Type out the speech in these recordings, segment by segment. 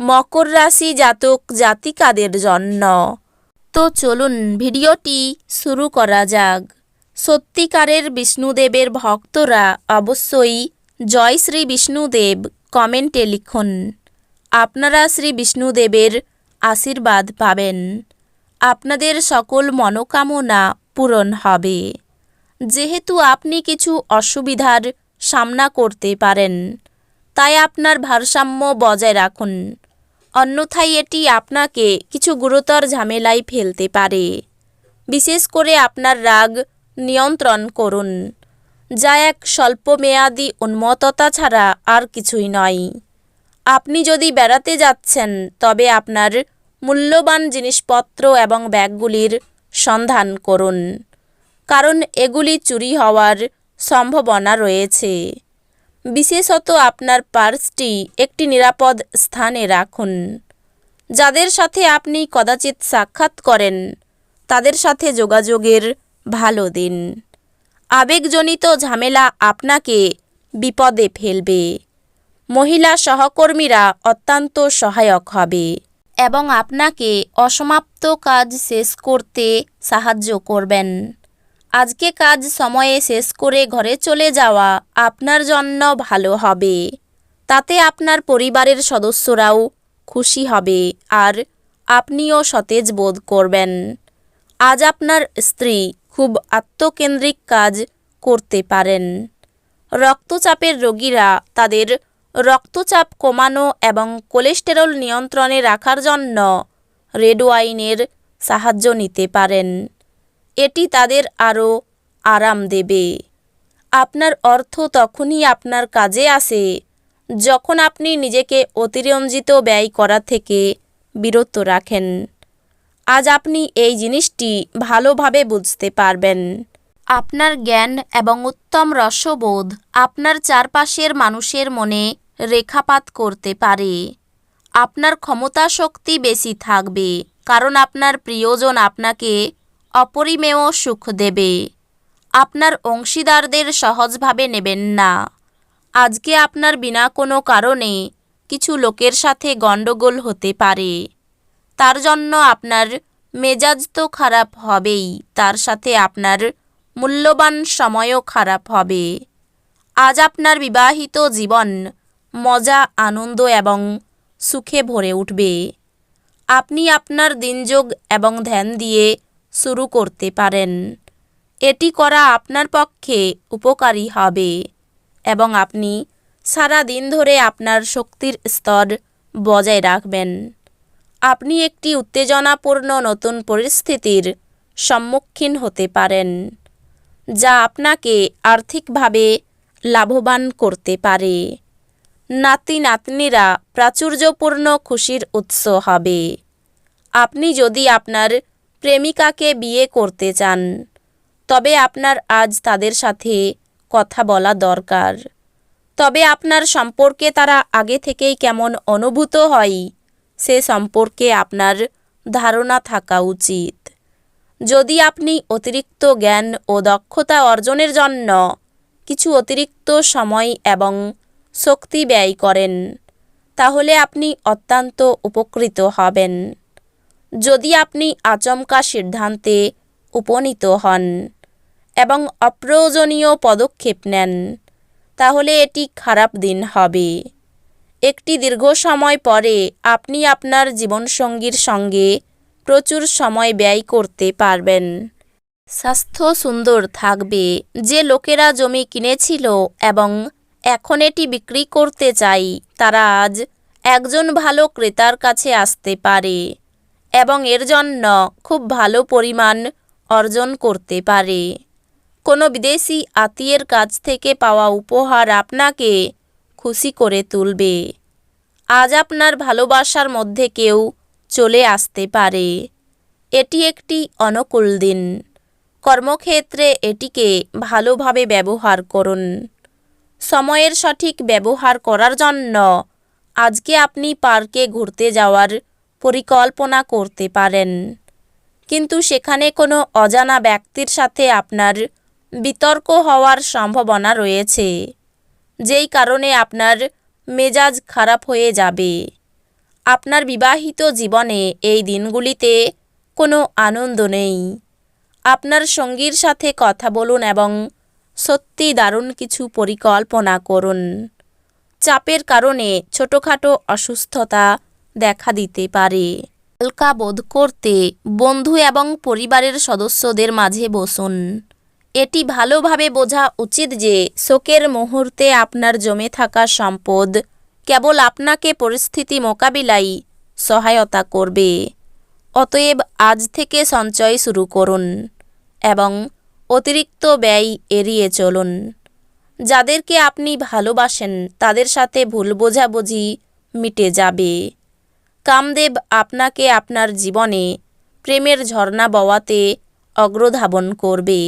মকর রাশি জাতক জাতিকাদের জন্য। তো চলুন ভিডিওটি শুরু করা যাক। সত্যিকারের বিষ্ণুদেবের ভক্তরা অবশ্যই জয় শ্রী বিষ্ণুদেব কমেন্টে লিখুন। আপনারা শ্রী বিষ্ণুদেবের আশীর্বাদ পাবেন। আপনাদের সকল মনোকামনা পূরণ হবে। যেহেতু আপনি কিছু অসুবিধার সামনা করতে পারেন, তাই আপনার ভারসাম্য বজায় রাখুন। অন্যথায় এটি আপনাকে কিছু গুরুতর ঝামেলায় ফেলতে পারে। বিশেষ করে আপনার রাগ নিয়ন্ত্রণ করুন, যা এক স্বল্পমেয়াদী উন্মত্ততা ছাড়া আর কিছুই নয়। আপনি যদি বেড়াতে যাচ্ছেন, তবে আপনার মূল্যবান জিনিসপত্র এবং ব্যাগগুলির সন্ধান করুন, কারণ এগুলি চুরি হওয়ার সম্ভাবনা রয়েছে। বিশেষত আপনার পার্সটি একটি নিরাপদ স্থানে রাখুন। যাদের সাথে আপনি কদাচিৎ সাক্ষাৎ করেন, তাদের সাথে যোগাযোগের ভালো দিন। আবেগজনিত ঝামেলা আপনাকে বিপদে ফেলবে। মহিলা সহকর্মীরা অত্যন্ত সহায়ক হবে এবং আপনাকে অসমাপ্ত কাজ শেষ করতে সাহায্য করবেন। আজকে কাজ সময়ে শেষ করে ঘরে চলে যাওয়া আপনার জন্য ভালো হবে। তাতে আপনার পরিবারের সদস্যরাও খুশি হবে আর আপনিও সতেজ বোধ করবেন। আজ আপনার স্ত্রী খুব আত্মকেন্দ্রিক কাজ করতে পারেন। রক্তচাপের রোগীরা তাদের রক্তচাপ কমানো এবং কোলেস্টেরল নিয়ন্ত্রণে রাখার জন্য রেড ওয়াইনের সাহায্য নিতে পারেন। এটি তাদের আরও আরাম দেবে। আপনার অর্থ তখনই আপনার কাজে আসে, যখন আপনি নিজেকে অতিরঞ্জিত ব্যয় করা থেকে বিরত রাখেন। আজ আপনি এই জিনিসটি ভালোভাবে বুঝতে পারবেন। আপনার জ্ঞান এবং উত্তম রসবোধ আপনার চারপাশের মানুষের মনে রেখাপাত করতে পারে। আপনার ক্ষমতা শক্তি বেশি থাকবে, কারণ আপনার প্রিয়জন আপনাকে অপরিমেয় সুখ দেবে। আপনার অংশীদারদের সহজভাবে নেবেন না। আজকে আপনার বিনা কোনো কারণে কিছু লোকের সাথে গণ্ডগোল হতে পারে। তার জন্য আপনার মেজাজ তো খারাপ হবেই, তার সাথে আপনার মূল্যবান সময়ও খারাপ হবে। আজ আপনার বিবাহিত জীবন মজা, আনন্দ এবং সুখে ভরে উঠবে। আপনি আপনার দিনযোগ এবং ধ্যান দিয়ে শুরু করতে পারেন। এটি করা আপনার পক্ষে উপকারী হবে এবং আপনি সারা দিন ধরে আপনার শক্তির স্তর বজায় রাখবেন। আপনি একটি উত্তেজনাপূর্ণ নতুন পরিস্থিতির সম্মুখীন হতে পারেন, যা আপনাকে আর্থিকভাবে লাভবান করতে পারে। নাতি নাতনিরা প্রাচুর্যপূর্ণ খুশির উৎস হবে। আপনি যদি আপনার প্রেমিকাকে বিয়ে করতে চান, তবে আপনার আজ তাদের সাথে কথা বলা দরকার। তবে আপনার সম্পর্কে তারা আগে থেকেই কেমন অনুভূত হয়, সে সম্পর্কে আপনার ধারণা থাকা উচিত। যদি আপনি অতিরিক্ত জ্ঞান ও দক্ষতা অর্জনের জন্য কিছু অতিরিক্ত সময় এবং শক্তি ব্যয় করেন, তাহলে আপনি অত্যন্ত উপকৃত হবেন। যদি আপনি আচমকা সিদ্ধান্তে উপনীত হন এবং অপ্রয়োজনীয় পদক্ষেপ নেন, তাহলে এটি খারাপ দিন হবে। একটি দীর্ঘ সময় পরে আপনি আপনার জীবনসঙ্গীর সঙ্গে প্রচুর সময় ব্যয় করতে পারবেন। স্বাস্থ্য সুন্দর থাকবে। যে লোকেরা জমি কিনেছিল এবং এখন এটি বিক্রি করতে চাই, তারা আজ একজন ভালো ক্রেতার কাছে আসতে পারে। এবং এর জন্য খুব ভালো পরিমাণ অর্জন করতে পারে। কোনো বিদেশি আত্মীয়ের কাছ থেকে পাওয়া উপহার আপনাকে খুশি করে তুলবে। আজ আপনার ভালোবাসার মধ্যে কেউ চলে আসতে পারে। এটি একটি অনুকূল দিন। কর্মক্ষেত্রে এটিকে ভালোভাবে ব্যবহার করুন। সময়ের সঠিক ব্যবহার করার জন্য আজকে আপনি পার্কে ঘুরতে যাওয়ার পরিকল্পনা করতে পারেন। কিন্তু সেখানে কোনো অজানা ব্যক্তির সাথে আপনার বিতর্ক হওয়ার সম্ভাবনা রয়েছে, যেই কারণে আপনার মেজাজ খারাপ হয়ে যাবে। আপনার বিবাহিত জীবনে এই দিনগুলিতে কোনো আনন্দ নেই। আপনার সঙ্গীর সাথে কথা বলুন এবং সত্যি দারুণ কিছু পরিকল্পনা করুন। চাপের কারণে ছোটোখাটো অসুস্থতা দেখা দিতে পারে। হালকা বোধ করতে বন্ধু এবং পরিবারের সদস্যদের মাঝে বসুন। এটি ভালোভাবে বোঝা উচিত যে শোকের মুহূর্তে আপনার জমে থাকা সম্পদ কেবল আপনাকে পরিস্থিতি মোকাবিলায় সহায়তা করবে। অতএব আজ থেকে সঞ্চয় শুরু করুন এবং অতিরিক্ত ব্যয় এড়িয়ে চলুন। যাদেরকে আপনি ভালোবাসেন, তাদের সাথে ভুল বোঝাবুঝি মিটে যাবে। কামদেব আপনাকে আপনার জীবনে প্রেমের ঝর্ণা বওয়াতে অগ্রধাবন করবে।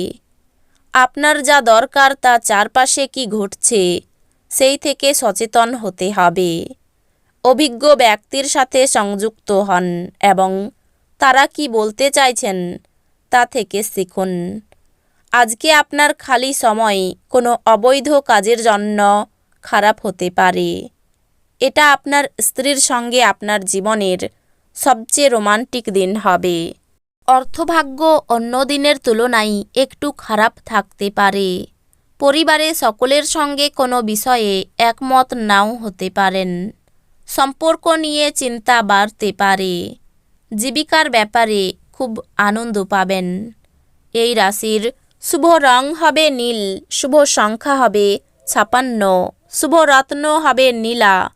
আপনার যা দরকার তা চারপাশে কি ঘটছে, সেই থেকে সচেতন হতে হবে। অভিজ্ঞ ব্যক্তির সাথে সংযুক্ত হন এবং তারা কি বলতে চাইছেন তা থেকে শিখুন। আজকে আপনার খালি সময় কোনো অবৈধ কাজের জন্য খারাপ হতে পারে। এটা আপনার স্ত্রীর সঙ্গে আপনার জীবনের সবচেয়ে রোমান্টিক দিন হবে। অর্থভাগ্য অন্য দিনের তুলনায় একটু খারাপ থাকতে পারে। পরিবারে সকলের সঙ্গে কোনো বিষয়ে একমত নাও হতে পারেন। সম্পর্ক নিয়ে চিন্তা বাড়তে পারে। জীবিকার ব্যাপারে খুব আনন্দ পাবেন। এই রাশির শুভ রং হবে নীল, শুভ সংখ্যা হবে ছাপান্ন, শুভ রত্ন হবে নীলা।